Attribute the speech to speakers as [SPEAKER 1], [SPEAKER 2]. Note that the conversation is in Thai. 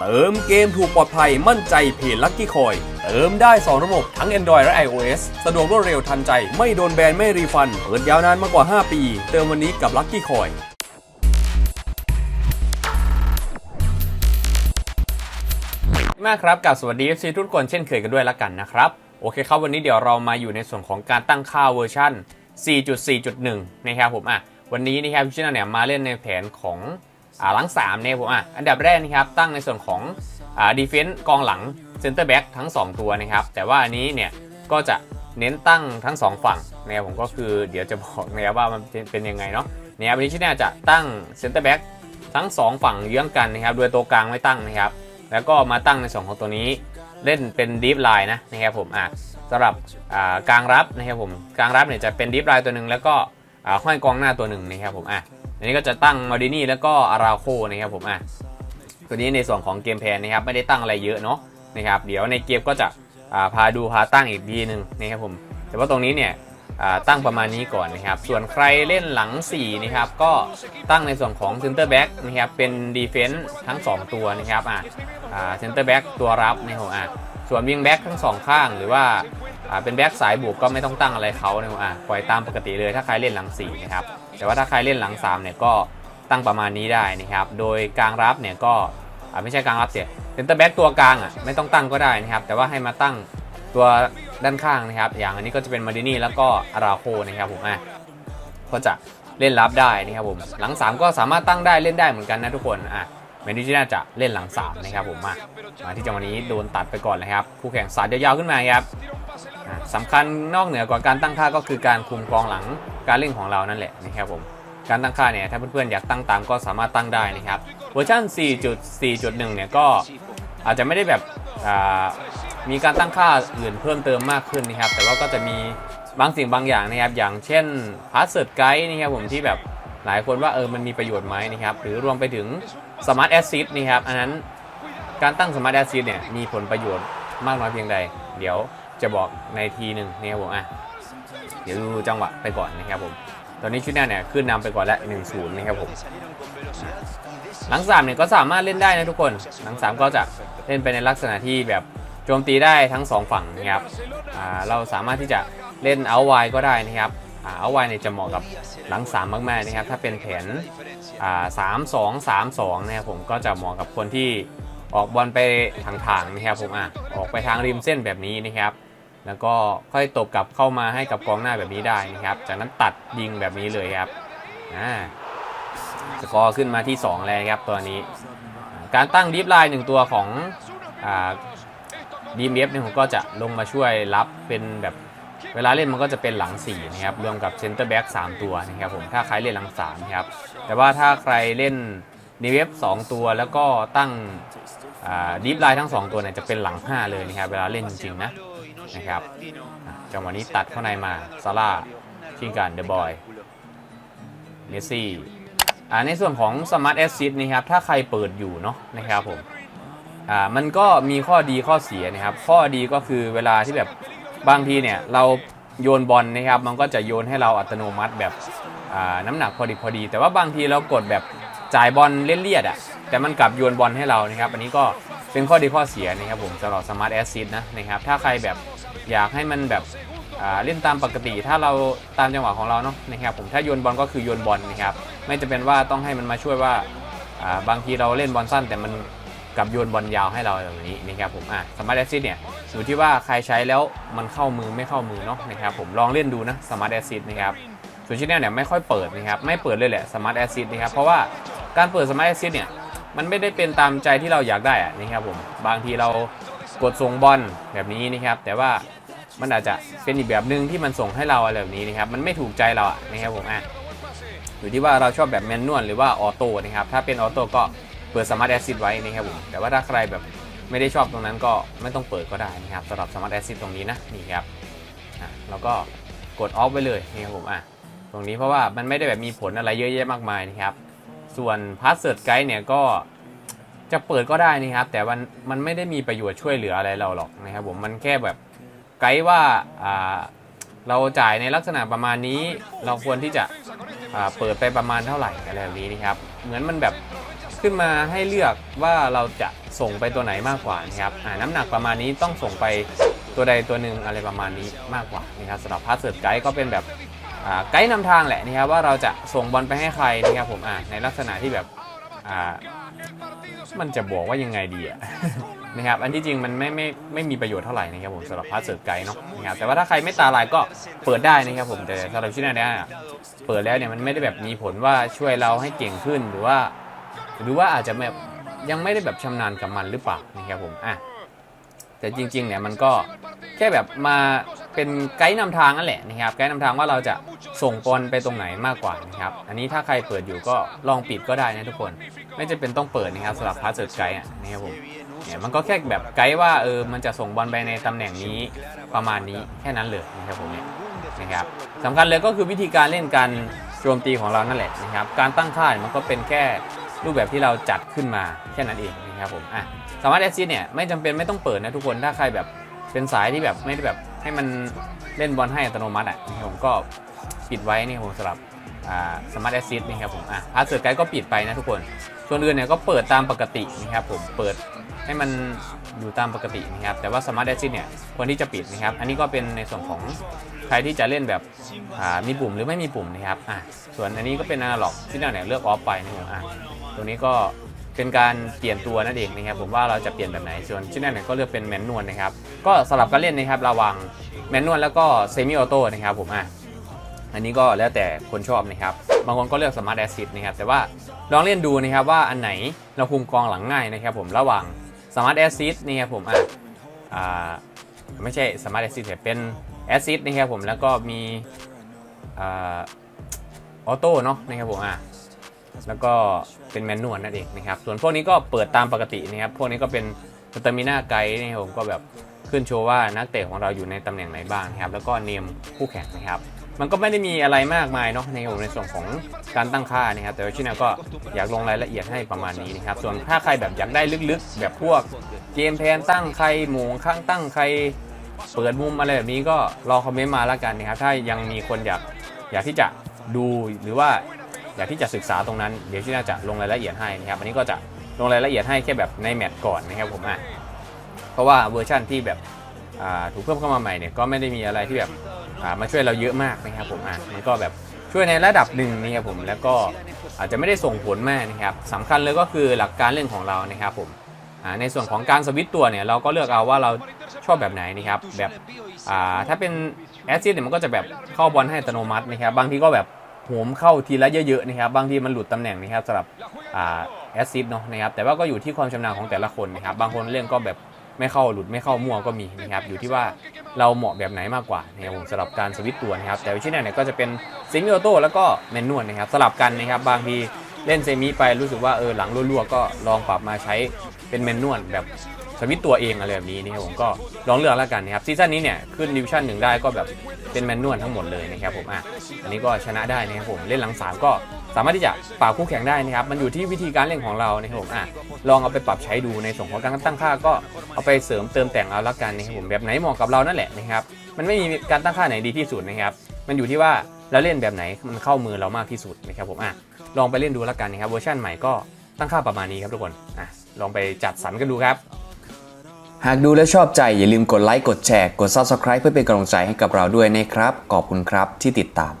[SPEAKER 1] เติมเกมถูกปลอดภัยมั่นใจเพจลั c กี้คอย เติมได้ 2 ระบบทั้ง Android และ iOS สะดวกรวดเร็วทันใจ ไม่โดนแบน ไม่รีฟัน เปิดยาวนานมากกว่า 5 ปี เติมวันนี้กับลั c กี้คอยมากครับกับสวัสดี FC ทุกคนเช่นเคยกันด้วยละกันนะครับ โอเคครับวันนี้เดี๋ยวเรามาอยู่ในส่วนของการตั้งค่าเวอร์ชัน4.4.1 นะครับผมอะวันนี้นะครับพี่ชินาเนี่ยมาเล่นในแผนของ หลัง3เนี่ยผมอะอันดับแรกนะครับตั้งในส่วนของดีเฟนต์กองหลังเซนเตอร์แบ็กทั้ง 2 ตัวนะครับ แต่ว่าอันนี้เนี่ยก็จะเน้นตั้งทั้ง 2 ฝั่งนะครับผมก็คือเดี๋ยวจะบอกนะครับว่ามันเป็นยังไงเนาะนะครับวันนี้ชินาจะตั้งเซนเตอร์แบ็กทั้ง 2 ฝั่งเยื้องกันนะครับโดยตัวกลางไม่ตั้งนะครับ แล้วก็มาตั้งในส่วนของตัวนี้เล่นเป็นดีฟไลน์นะนะครับผมอะสำหรับกลางรับนะครับผมกลางรับเนี่ยจะเป็นดีฟไลน์ตัวหนึ่งแล้วก็ห้อยกองหน้าตัวหนึ่งนะครับผมอะ อันนี้ก็จะตั้งมาดินี่แล้วก็อาราโคนะครับผมอะตัวนี้ในส่วนของเกมแพนนะครับไม่ได้ตั้งอะไรเยอะเนาะนะครับเดี๋ยวในเกมก็จะาพาดูพาตั้งอีกทีหนึ่งนะครับผมแต่ว่าตรงนี้เนี่ยตั้งประมาณนี้ก่อนนะครับ ส่วนใครเล่นหลัง 4 นะครับ ก็ตั้งในส่วนของ Center Back นะครับ เป็น Defense ทั้ง 2 ตัวนะครับอะเซนเตอร์แบ็กตัวรับในหัวอะส่วนวิงแบ็กทั้งสองข้างหรือว่า เป็นแบ็กสายบุกก็ไม่ต้องตั้งอะไรเขาในหัวอะปล่อยตามปกติเลยถ้าใครเล่นหลัง4นะครับแต่ว่าถ้าใครเล่นหลัง3เนี่ยก็ตั้งประมาณนี้ได้นะครับโดยกลางรับเนี่ยก็อ่าไม่ใช่กลางรับเสียเซนเตอร์แบ็กตัวกลางอะไม่ต้องตั้งก็ได้นะครับแต่ว่าให้มาตั้งตัวด้านข้างนะครับ อย่างอันนี้ก็จะเป็นมาดินี่แล้วก็อาราโคนะครับผมอะก็จะเล่นรับได้นะครับผมหลัง 3 ก็สามารถตั้งได้เล่นได้เหมือนกันนะทุกคนอะเมนูที่น่าจะเล่นหลังสามนะครับผมมามาที่จังหวะนี้โดนตัดไปก่อนเลยครับคู่แข่งสาดยาวๆขึ้นมาครับ สำคัญนอกเหนือกว่าการตั้งค่าก็คือการคุมกองหลังการเล่นของเรานั่นแหละนะครับผมการตั้งค่าเนี่ยถ้าเพื่อนๆอยากตั้งตามก็สามารถตั้งได้นะครับเวอร์ชัน4.4.1 เนี่ยก็อาจจะไม่ได้แบบมีการตั้งค่าอื่นเพิ่มเติมมากขึ้นนะครับ แต่ว่าก็จะมีบางสิ่งบางอย่างนะครับ อย่างเช่นพาสเซิร์ดไกด์นะครับผมที่แบบหลายคนว่าเออมันมีประโยชน์ไหมนะครับ หรือรวมไปถึงสมาร์ทแอสซิดนี่ครับ อันนั้นการตั้งสมาร์ทแอสซิดเนี่ยมีผลประโยชน์มากน้อยเพียงใด เดี๋ยว จะบอกในทีหนึ่งนี่ครับผมอะเดี๋ยวดูจังหวะไปก่อนนะครับผม ตอนนี้ชุดหน้าเนี่ยขึ้นนำไปก่อนแล้ว1นศูนย์นะครับผมหลังสามเนี่ยก็สามารถเล่นได้นะทุกคน หลังสามก็จะเล่นไปในลักษณะที่แบบโจมตีได้ทั้งสองฝั่งนะครับอ่าเราสามารถที่จะเล่นเอาไวก็ได้นะครับเอาไวเนี่ยจะเหมาะกับหลังสามมากๆนะครับ ถ้าเป็นแผนสามสองสามสองนะครับผมก็จะเหมาะกับคนที่ ออกบอลไปทางทางนะครับผมอะออกไปทางริมเส้นแบบนี้นะครับ แล้วก็ค่อยตบกลับเข้ามาให้กับกองหน้าแบบนี้ได้นะครับ จากนั้นตัดยิงแบบนี้เลยครับอ่าสกอร์ขึ้นมาที่ 2 แล้วครับตัวนี้ การตั้งดิฟไลน์หนึ่งตัวของดีมเอฟเนี่ยผมก็จะลงมาช่วยรับเป็นแบบเวลาเล่นมันก็จะเป็นหลัง4นะครับรวมกับเซนเตอร์แบ็ก3ตัวนะครับผมถ้าใครเล่นหลัง3นะครับแต่ว่าถ้าใครเล่น ดีเวฟ2ตัวแล้วก็ตั้งดีฟไลน์ทั้ง 2 ตัวเนี่ยจะเป็นหลัง 5 เลยนะครับ เวลาเล่นจริงๆนะนะครับจังหวะนี้ตัดเข้าในมาซาร่าชิงกันเดอะบอยเมสซี่อ่าในส่วนของสมาร์ทแอสซิสนะครับ ถ้าใครเปิดอยู่เนาะนะครับผมอ่ามันก็มีข้อดีข้อเสียนะครับ ข้อดีก็คือเวลาที่แบบบางทีเนี่ยเราโยนบอลนะครับ มันก็จะโยนให้เราอัตโนมัติแบบอ่าน้ำหนักพอดีพอดี แต่ว่าบางทีเรากดแบบ จ่ายบอลเล่นเลียดอะแต่มันกลับโยนบอลให้เรานะครับ อันนี้ก็เป็นข้อดีข้อเสียนะครับผมสำหรับสมาร์ทแอสซิสนะนะครับ ถ้าใครแบบอยากให้มันแบบเล่นตามปกติ ถ้าเราตามจังหวะของเราเนาะนะครับผมถ้าโยนบอลก็คือโยนบอลนะครับ ไม่จะเป็นว่าต้องให้มันมาช่วยว่าบางทีเราเล่นบอลสั้น แต่มันกลับโยนบอลยาวให้เราแบบนี้นะครับผมอะสมาร์ทแอสซิสเนี่ยอยู่ที่ว่าใครใช้แล้วมันเข้ามือไม่เข้ามือเนาะนะครับผมลองเล่นดูนะสมาร์ทแอสซิสนะครับส่วนชิ้นเนี่ยไม่ค่อยเปิดนะครับไม่เปิดเลยแหละสมาร์ทแอซิดนะครับเพราะว่า การเปิดสมาร์ทแอซิดเนี่ยมันไม่ได้เป็นตามใจที่เราอยากได้อะนะครับผมบางทีเรากดส่งบอลแบบนี้นะครับแต่ว่ามันอาจจะเป็นอีกแบบหนึ่งที่มันส่งให้เราอะไรแบบนี้นะครับมันไม่ถูกใจเราอะนะครับผมอะอยู่ที่ว่าเราชอบแบบแมนนวลหรือว่าออโต้นะครับถ้าเป็นออโต้ก็เปิดสมาร์ทแอซิดไว้นะครับผมแต่ว่าถ้าใครแบบไม่ได้ชอบตรงนั้นก็ไม่ต้องเปิดก็ได้นะครับสำหรับสมาร์ทแอซิดตรงนี้นะนี่ครับอะแล้วก็กดออฟไว้เลยนะครับผมอะตรงนี้เพราะว่ามันไม่ได้แบบมีผลอะไรเยอะแยะมากมายนะครับ ส่วนพาสเซิร์ดไกด์เนี่ยก็จะเปิดก็ได้นะครับแต่มันมันไม่ได้มีประโยชน์ช่วยเหลืออะไรเราหรอกนะครับผมมันแค่แบบไกด์ว่าอ่าเราจ่ายในลักษณะประมาณนี้ เราควรที่จะเปิดไปประมาณเท่าไหร่อะไรแบบนี้นะครับ เหมือนมันแบบขึ้นมาให้เลือกว่าเราจะส่งไปตัวไหนมากกว่านะครับน้ำหนักประมาณนี้ต้องส่งไปตัวใดตัวหนึ่งอะไรประมาณนี้มากกว่านะครับสำหรับพาสเซิร์ฟไกด์ก็เป็นแบบ ไกด์นำทางแหละนะครับว่าเราจะส่งบอลไปให้ใครนะครับผมอ่าในลักษณะที่แบบอ่ามันจะบอกว่ายังไงดีอะนะครับอันที่จริงมันไม่ไม่ไม่มีประโยชน์เท่าไหร่นะครับผมสำหรับพาสเซิร์ฟไกด์เนาะนะครับแต่ว่าถ้าใครไม่ตาลายก็เปิดได้นะครับผมแต่สำหรับชิ้นนี้ยเปิดแล้วเนี่ยมันไม่ได้แบบมีผลว่าช่วยเราให้เก่งขึ้นหรือว่า หรือว่าอาจจะแบบยังไม่ได้แบบชำนาญกับมันหรือเปล่านะครับผมอะแต่จริงๆเนี่ยมันก็แค่แบบมาเป็นไกด์นำทางนั่นแหละนะครับไกด์นำทางว่าเราจะ ส่งบอลไปตรงไหนมากกว่านะครับ อันนี้ถ้าใครเปิดอยู่ก็ลองปิดก็ได้นะทุกคน ไม่จำเป็นต้องเปิดนะครับสำหรับพาสเซิร์ไกด์อะนะครับผมเนี่ยมันก็แค่แบบไกด์ว่าเออมันจะส่งบอลไปในตำแหน่งนี้ประมาณนี้แค่นั้นเลยนะครับผมเนี่ยนะครับสำคัญเลยก็คือวิธีการเล่นการโจมตีของเรานั่นแหละนะครับ การตั้งค่ามันก็เป็นแค่รูปแบบที่เราจัดขึ้นมาแค่นั้นเองนะครับผมอะสามารถแอสซิสเนี่ยไม่จำเป็นไม่ต้องเปิดนะทุกคนถ้าใครแบบเป็นสายที่แบบไม่ได้แบบให้มันเล่นบอลให้อัตโนมัติอะนะครับผมก็ ปิดไว้นี่ผมสำหรับสมาร์ทแอสซิสนะครับผมอะพาสเซิร์ไกด์ก็ปิดไปนะทุกคนส่วนอื่นเนี่ยก็เปิดตามปกตินะครับผมเปิดให้มันอยู่ตามปกตินะครับแต่ว่าสมาร์ทแอสซิสเนี่ยควรที่จะปิดนะครับ อันนี้ก็เป็นในส่วนของใครที่จะเล่นแบบมีปุ่มหรือไม่มีปุ่มนะครับอะส่วนอันนี้ก็เป็นอนาล็อกที่เราเนี่ยเลือกออฟไปนะครับอะตัวนี้ก็เป็นการเปลี่ยนตัวนั่นเองนะครับผมว่าเราจะเปลี่ยนแบบไหนส่วนชิ้นนั้นเนี่ยก็เลือกเป็นแมนนวลนะครับก็สลับกันเล่นนะครับระวังแมนนวลแล้วก็เซมิออโต้นะครับผมอะ อันนี้ก็แล้วแต่คนชอบนะครับ บางคนก็เลือกสมาร์ทแอซิดนะครับ แต่ว่าลองเล่นดูนะครับว่าอันไหนเราคุมกองหลังง่ายนะครับผมระหว่างสมาร์ทแอซิดนะครับผมอะอ่าไม่ใช่สมาร์ทแอซิดแต่เป็นแอซิดนะครับผมแล้วก็มีอ่าออโต้เนาะนะครับผมอะแล้วก็เป็นแมนนวลนั่นเองนะครับ ส่วนพวกนี้ก็เปิดตามปกตินะครับ พวกนี้ก็เป็นสเตมิน่าไกด์นะครับผมก็แบบขึ้นโชว์ว่านักเตะของเราอยู่ในตำแหน่งไหนบ้างนะครับ แล้วก็เนมคู่แข่งนะครับ มันก็ไม่ได้มีอะไรมากมายเนาะในในส่วนของการตั้งค่านะครับแต่ว่าชินาก็อยากลงรายละเอียดให้ประมาณนี้นะครับส่วนถ้าใครแบบอยากได้ลึกๆ แบบพวกเกมแพนตั้งใครหมูข้างตั้งใครเปิดมุมอะไรแบบนี้ก็รอคอมเมนต์มาแล้วกันนะครับถ้ายังมีคนอยากอยากที่จะดูหรือว่าอยากที่จะศึกษาตรงนั้นเดี๋ยวที่น่าจะลงรายละเอียดให้นะครับอันนี้ก็จะลงรายละเอียดให้แค่แบบในแมตช์ก่อนนะครับผมอะเพราะว่าเวอร์ชั่นที่แบบถูกเพิ่มเข้ามาใหม่เนี่ยก็ไม่ได้มีอะไรที่แบบ มาช่วยเราเยอะมากนะครับผมอะมันก็แบบช่วยในระดับหนึ่งนะครับผมแล้วก็อาจจะไม่ได้ส่งผลมากนะครับสำคัญเลยก็คือหลักการเล่นของเรานะครับผมในส่วนของการสวิตตัวเนี่ยเราก็เลือกเอาว่าเราชอบแบบไหนนะครับแบบถ้าเป็นแอซิดเนี่ยมันก็จะแบบเข้าบอลให้อัตโนมัตินะครับบางทีก็แบบโหมเข้าทีละเยอะๆนะครับบางทีมันหลุดตำแหน่งนะครับสำหรับแอซซิดเนาะนะครับแต่ว่าก็อยู่ที่ความชำนาญของแต่ละคนนะครับบางคนเล่นก็แบบไม่เข้าหลุดไม่เข้ามั่วก็มีนะครับอยู่ที่ว่า เราเหมาะแบบไหนมากกว่านะครับผมสำหรับการสวิตช์ตัวนะครับ แต่วิชิเนเนี่ยก็จะเป็นซิมิโอโต้แล้วก็แมนนวลนะครับสลับกันนะครับบางทีเล่นเซมิไปรู้สึกว่าเออหลังรั่วๆก็ลองปรับมาใช้เป็นแมนนวลแบบสวิตตัวเองอะไรแบบนี้นะครับผมก็ลองเลือกแล้วกันนะครับซีซั่นนี้เนี่ยขึ้นดิวิชั่นหนึ่งได้ก็แบบเป็นแมนนวลทั้งหมดเลยนะครับผมอะอันนี้ก็ชนะได้นะครับผมเล่นหลังสามก็ สามารถที่จะปราบคู่แข่งได้นะครับ มันอยู่ที่วิธีการเล่นของเรานะครับผมอะลองเอาไปปรับใช้ดูในส่วนของการตั้งค่าก็เอาไปเสริมเติมแต่งเอาละกันนะครับผมแบบไหนเหมาะกับเรานั่นแหละนะครับ มันไม่มีการตั้งค่าไหนดีที่สุดนะครับ มันอยู่ที่ว่าเราเล่นแบบไหนมันเข้ามือเรามากที่สุดนะครับผมอะลองไปเล่นดูละกันนะครับเวอร์ชันใหม่ก็ตั้งค่าประมาณนี้ครับทุกคนอะลองไปจัดสรรกันดูครับ
[SPEAKER 2] หากดูแล้วชอบใจอย่าลืมกดไลค์กดแชร์กด Subscribe เพื่อเป็นกำลังใจให้กับเราด้วยนะครับ ขอบคุณครับที่ติดตาม